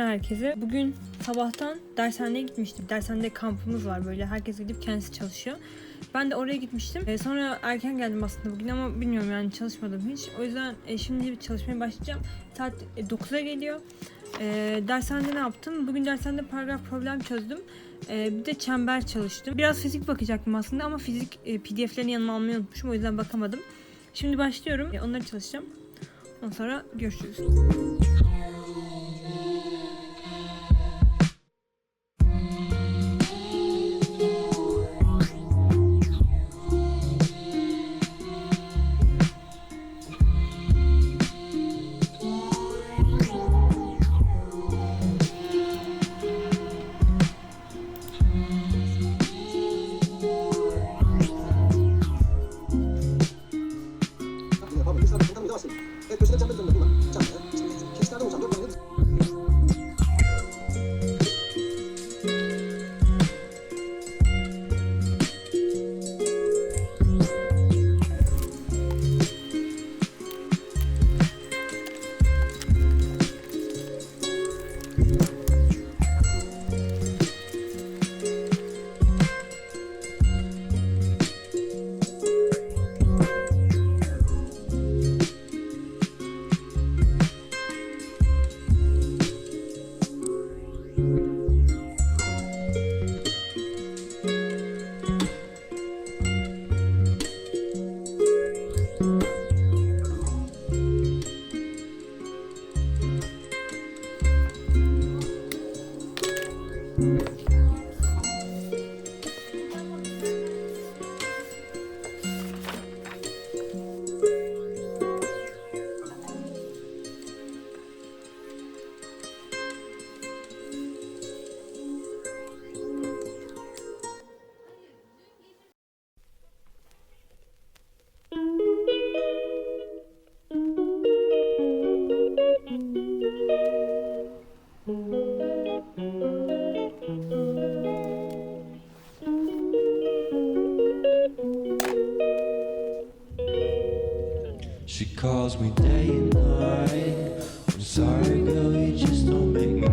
Selamlar herkese. Bugün sabahtan dershaneye gitmiştim. Dershanede kampımız var böyle. Herkes gidip kendisi çalışıyor. Ben de oraya gitmiştim. Ee, sonra erken geldim aslında bugün ama bilmiyorum yani çalışmadım hiç. O yüzden e, şimdi çalışmaya başlayacağım. Saat e, 9'a geliyor. Ee, dershanede ne yaptım? Bugün dershanede paragraf problem çözdüm. Ee, bir de çember çalıştım. Biraz fizik bakacaktım aslında ama fizik e, pdf'lerini yanıma almayı unutmuşum. O yüzden bakamadım. Şimdi başlıyorum. E, onları çalışacağım. Ondan sonra görüşürüz. She calls me day and night. I'm sorry, girl, you just don't make me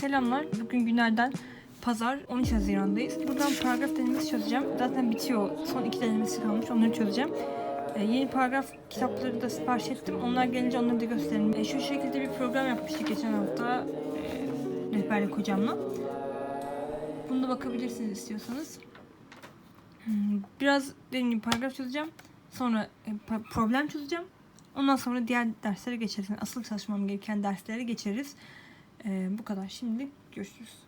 Selamlar. Bugün günlerden pazar 13 Haziran'dayız. Buradan paragraf denemesi çözeceğim. Zaten bitiyor. Son iki denemesi kalmış. Onları çözeceğim. Ee, yeni paragraf kitapları da sipariş ettim. Onlar gelince onları da göstereyim. Ee, şu şekilde bir program yapmıştık geçen hafta. E, rehberlik hocamla. Bunu da bakabilirsiniz istiyorsanız. Hmm, Biraz dediğim gibi paragraf çözeceğim. Sonra e, problem çözeceğim. Ondan sonra diğer derslere geçeriz. Yani asıl çalışmam gereken derslere geçeriz. Ee, bu kadar. Şimdi görüşürüz.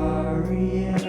Maria.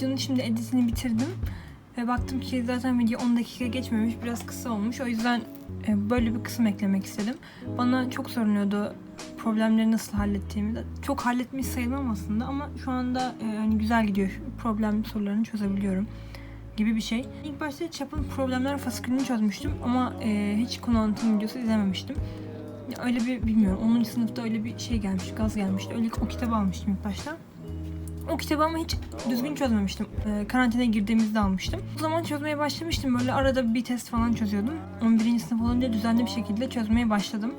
Videonun şimdi editini bitirdim. Ve baktım ki zaten video 10 dakika geçmemiş. Biraz kısa olmuş. O yüzden e, böyle bir kısım eklemek istedim. Bana çok soruluyordu problemleri nasıl hallettiğimi de. Çok halletmiş sayılmam aslında ama şu anda e, hani güzel gidiyor. Problem sorularını çözebiliyorum gibi bir şey. İlk başta Chap'ın problemler fasikülünü çözmüştüm ama e, hiç konu anlatım videosu izlememiştim. Öyle bir bilmiyorum. 10. sınıfta öyle bir şey gelmiş, gaz gelmişti. Öyle o kitabı almıştım ilk başta. O kitabı ama hiç düzgün çözmemiştim. Ee, karantinaya girdiğimizde almıştım. O zaman çözmeye başlamıştım. Böyle arada bir test falan çözüyordum. 11. sınıf olunca düzenli bir şekilde çözmeye başladım.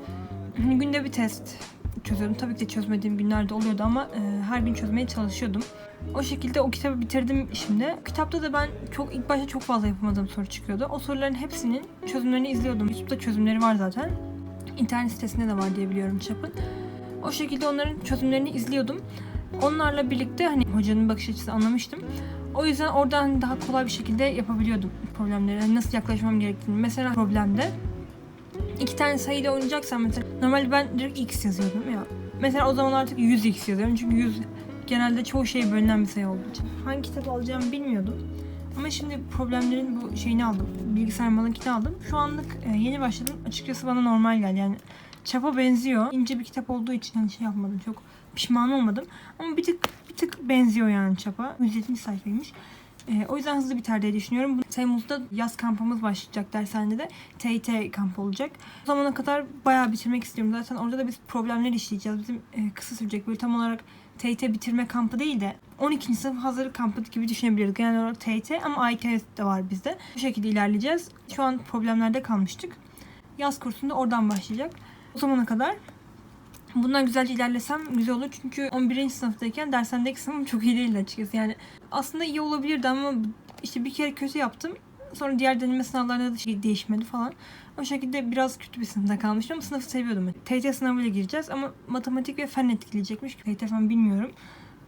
Hani günde bir test çözüyordum. Tabii ki de çözmediğim günler de oluyordu ama e, her gün çözmeye çalışıyordum. O şekilde o kitabı bitirdim şimdi. Kitapta da ben çok ilk başta çok fazla yapamadığım soru çıkıyordu. O soruların hepsinin çözümlerini izliyordum. YouTube'da çözümleri var zaten. İnternet sitesinde de var diye biliyorum Çap'ın. O şekilde onların çözümlerini izliyordum. Onlarla birlikte hani hocanın bakış açısı anlamıştım. O yüzden oradan daha kolay bir şekilde yapabiliyordum problemleri. Hani nasıl yaklaşmam gerektiğini. Mesela problemde iki tane sayıyla oynayacaksam mesela normalde ben direkt x yazıyordum ya. Mesela o zaman artık 100x yazıyorum çünkü 100 genelde çoğu şey bölünen bir sayı olduğu için. Hangi kitap alacağımı bilmiyordum. Ama şimdi problemlerin bu şeyini aldım. Bilgisayar malakini aldım. Şu anlık e, yeni başladım. Açıkçası bana normal geldi. Yani çapa benziyor. İnce bir kitap olduğu için hani şey yapmadım. Çok pişman olmadım. Ama bir tık bir tık benziyor yani çapa. 170 sayfaymış. E, o yüzden hızlı biter diye düşünüyorum. Temmuz'da yaz kampımız başlayacak dershanede de. TYT kampı olacak. O zamana kadar bayağı bitirmek istiyorum. Zaten orada da biz problemler işleyeceğiz. Bizim e, kısa sürecek böyle tam olarak TYT bitirme kampı değil de 12. sınıf hazırlık kampı gibi düşünebiliriz. Genel olarak TYT ama AYT de var bizde. Bu şekilde ilerleyeceğiz. Şu an problemlerde kalmıştık. Yaz kursunda oradan başlayacak. O zamana kadar bundan güzelce ilerlesem güzel olur. Çünkü 11. sınıftayken dershanedeki sınıfım çok iyi değildi açıkçası. Yani aslında iyi olabilirdi ama işte bir kere kötü yaptım. Sonra diğer deneme sınavlarında da şey değişmedi falan. O şekilde biraz kötü bir sınıfta kalmıştım ama sınıfı seviyordum. TYT sınavıyla gireceğiz ama matematik ve fen etkileyecekmiş. TYT fen bilmiyorum.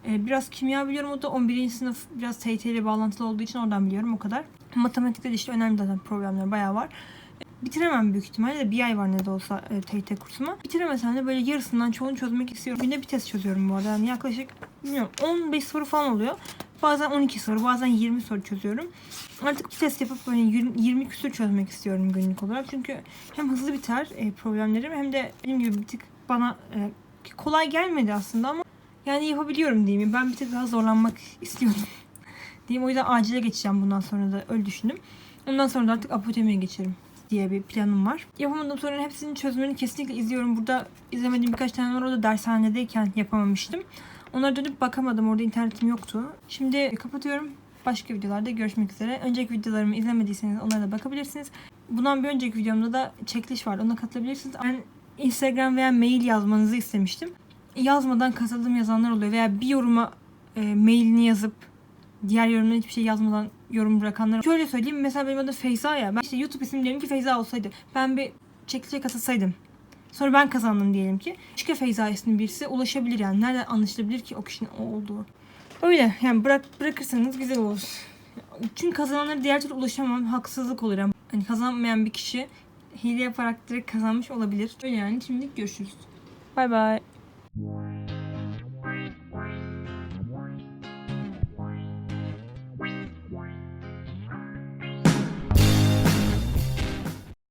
Ee, biraz kimya biliyorum. O da 11. sınıf biraz TYT ile bağlantılı olduğu için oradan biliyorum o kadar. Matematikte de işte önemli zaten problemler bayağı var. Bitiremem büyük ihtimalle bir ay var ne de olsa e, TYT kursuma. Bitiremesem de böyle yarısından çoğunu çözmek istiyorum. Günde bir test çözüyorum bu arada. Yani yaklaşık bilmiyorum 15 soru falan oluyor. Bazen 12 soru, bazen 20 soru çözüyorum. Artık bir test yapıp böyle 20, 20 küsur çözmek istiyorum günlük olarak. Çünkü hem hızlı biter e, problemlerim hem de benim gibi bir tık bana e, kolay gelmedi aslında ama yani yapabiliyorum diyeyim. Ben bir tık daha zorlanmak istiyordum. diyeyim. O yüzden acile geçeceğim bundan sonra da öyle düşündüm. Ondan sonra da artık apotemiye geçerim diye bir planım var. Yapamadığım sorunun hepsinin çözümünü kesinlikle izliyorum. Burada izlemediğim birkaç tane var. O dershanedeyken yapamamıştım. Onlara dönüp bakamadım. Orada internetim yoktu. Şimdi kapatıyorum. Başka videolarda görüşmek üzere. Önceki videolarımı izlemediyseniz onlara da bakabilirsiniz. Bundan bir önceki videomda da çekiliş vardı. Ona katılabilirsiniz. Ben Instagram veya mail yazmanızı istemiştim. Yazmadan katıldığım yazanlar oluyor. Veya bir yoruma e, mailini yazıp diğer yorumlara hiçbir şey yazmadan yorum bırakanlar. Şöyle söyleyeyim. Mesela benim adım Feyza ya. Ben işte YouTube ismim diyelim ki Feyza olsaydı. Ben bir çekilişe katılsaydım. Sonra ben kazandım diyelim ki. Başka Feyza isimli birisi ulaşabilir yani. Nereden anlaşılabilir ki o kişinin o olduğu. Öyle yani bırak bırakırsanız güzel olur. Çünkü kazananlara diğer türlü ulaşamam. Haksızlık olur yani. Hani kazanmayan bir kişi hile yaparak direkt kazanmış olabilir. Öyle yani şimdilik görüşürüz. Bay bay.